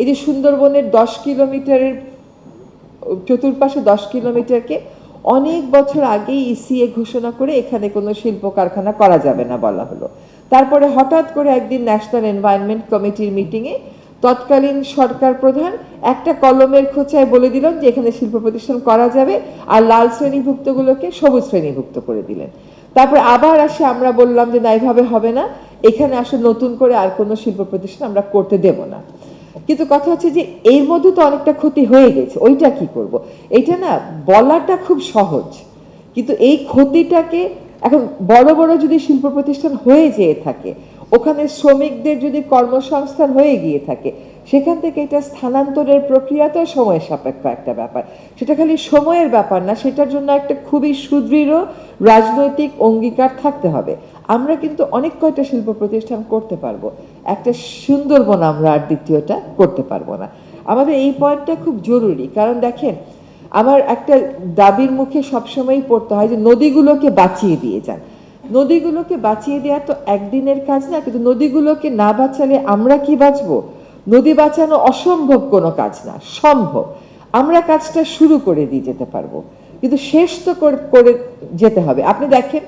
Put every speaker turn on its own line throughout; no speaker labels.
এই যে সুন্দরবনের দশ কিলোমিটারের, চতুর্পাশে দশ কিলোমিটারকে অনেক বছর আগেই ইসিএ ঘোষণা করে এখানে কোনো শিল্প কারখানা করা যাবে না বলা হলো। তারপরে হঠাৎ করে একদিন ন্যাশনাল এনভায়রনমেন্ট কমিটির মিটিংয়ে তৎকালীন সরকার প্রধান একটা কলমের খোঁচায় বলে দিলেন যে এখানে শিল্প প্রতিষ্ঠান করা যাবে আর লাল শ্রেণীভুক্তগুলোকে সবুজ শ্রেণীভুক্ত করে দিলেন। তারপর আবার আসে আমরা বললাম যে না, এভাবে হবে না। এখানে আসলে নতুন করে আর কোনো শিল্প প্রতিষ্ঠান আমরা করতে দেব না। কিন্তু কথা হচ্ছে যে এর মধ্যে তো অনেকটা ক্ষতি হয়ে গেছে, ওইটা কি করব। এটা না বলাটা খুব সহজ। কিন্তু এই ক্ষতিটাকে এখন বড় বড় যদি শিল্প প্রতিষ্ঠান হয়ে যেয়ে থাকে, ওখানে শ্রমিকদের যদি কর্মসংস্থান হয়ে গিয়ে থাকে, সেখান থেকে এটা স্থানান্তরের প্রক্রিয়াতেও সময় সাপেক্ষ একটা ব্যাপার। সেটা খালি সময়ের ব্যাপার না, সেটার জন্য একটা খুবই সুদৃঢ় রাজনৈতিক অঙ্গীকার থাকতে হবে। আমরা কিন্তু অনেক কয়টা শিল্প প্রতিষ্ঠান করতে পারব। একটা সুন্দরবন আমরা আর দ্বিতীয়টা করতে পারব না। আমাদের এই পয়েন্টটা খুব জরুরি। কারণ দেখেন, আমার একটা দাবির মুখে সবসময়ই পড়তে হয় যে নদীগুলোকে বাঁচিয়ে দিয়ে যান। নদীগুলোকে বাঁচিয়ে দেওয়া তো একদিনের কাজ না, কিন্তু নদীগুলোকে না বাঁচালে আমরা কি বাঁচবো? নদী বাঁচানো অসম্ভব কোনো কাজ না, সম্ভব। আমরা কাজটা শুরু করে দিয়ে যেতে পারব। কিন্তু শেষ তো কর- করে যেতে হবে। আপনি দেখেন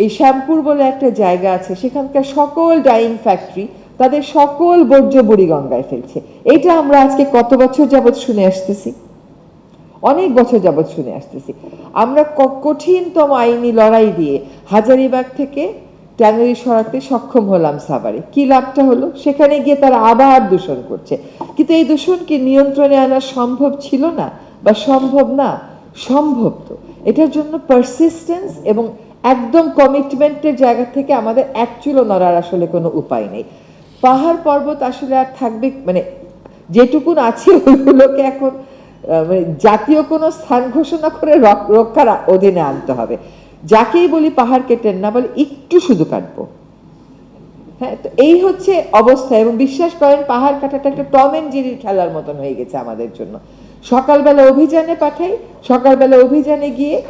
এই শ্যামপুর বলে একটা জায়গা আছে, সেখানকার সকল ডাইং ফ্যাক্টরি তাদের সকল বর্জ্য বুড়িগঙ্গায় ফেলছে। এইটা আমরা আজকে কত বছর যাবৎ শুনে আসতেছি? অনেক বছর যাবৎ শুনে আসতেছি। আমরা কঠিনতম আইনি লড়াই দিয়ে হাজারিবাগ থেকে ট্যানারি সরাতে সক্ষম হলাম সাভারে। কি লাভটা হলো? সেখানে গিয়ে তারা আবার দূষণ করছে। কিন্তু এই দূষণকে নিয়ন্ত্রণে আনা সম্ভব ছিল না, বা সম্ভব না, সম্ভব তো। এটার জন্য পারসিস্টেন্স এবং একদম কমিটমেন্টের জায়গা থেকে আমাদের অ্যাকচুয়াল নড়ার আসলে কোনো উপায় নেই। পাহাড় পর্বত আসলে আর থাকবে মানে যেটুকুন আছে ওইগুলোকে এখন মানে জাতীয় কোনো স্থান ঘোষণা করে রক- রক্ষার অধীনে আনতে হবে। যাকেই বলি পাহাড় কেটেন না, বলে একটু শুধু কাটবো। হ্যাঁ তো এই হচ্ছে অবস্থা এবং বিশ্বাস করেন পাহাড় কাটাটা একটা টম এন্ড জেরির খেলার মতন হয়ে গেছে আমাদের জন্য। সকালবেলা অভিযানে পাঠাই, সকালবেলা অভিযানে গিয়ে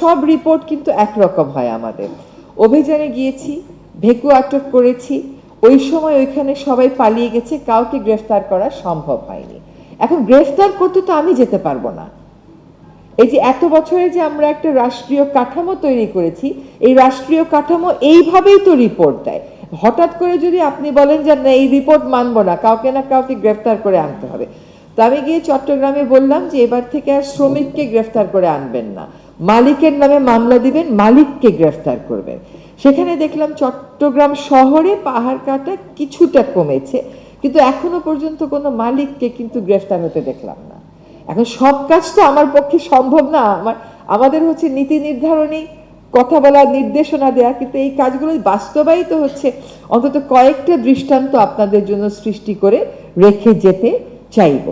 সব রিপোর্ট কিন্তু একরকম হয় আমাদের। অভিযানে গিয়েছি, ভেকু আটক করেছি, ওই সময় ওইখানে সবাই পালিয়ে গেছে, কাউকে গ্রেফতার করা সম্ভব হয়নি। এখন গ্রেফতার করতে তো আমি যেতে পারব না। এই যে এত বছরে যে আমরা একটা রাষ্ট্রীয় কাঠামো তৈরি করেছি, এই রাষ্ট্রীয় কাঠামো এইভাবেই তো রিপোর্ট দেয়। হঠাৎ করে যদি আপনি বলেন যে, না, এই রিপোর্ট মানব না, কাউকে না কাউকে গ্রেফতার করে আনতে হবে। তো আমি গিয়ে চট্টগ্রামে বললাম যে, এবার থেকে আর শ্রমিককে গ্রেফতার করে আনবেন না। মালিকের নামে মামলা দিবেন, মালিককে গ্রেফতার করবেন সেখানে দেখলাম চট্টগ্রাম শহরে পাহাড় কাটা কিছুটা কমেছে, কিন্তু এখনও পর্যন্ত কোনো মালিককে কিন্তু গ্রেফতার হতে দেখলাম না। এখন সব কাজ তো আমার পক্ষে সম্ভব না, আমার, আমাদের হচ্ছে নীতি নির্ধারণী, কথা বলা নির্দেশনা দেয়া, কিন্তু এই কাজগুলো বাস্তবায়িত হচ্ছে। অন্তত কয়েকটা দৃষ্টান্ত আপনাদের জন্য সৃষ্টি করে রেখে যেতে চাইব।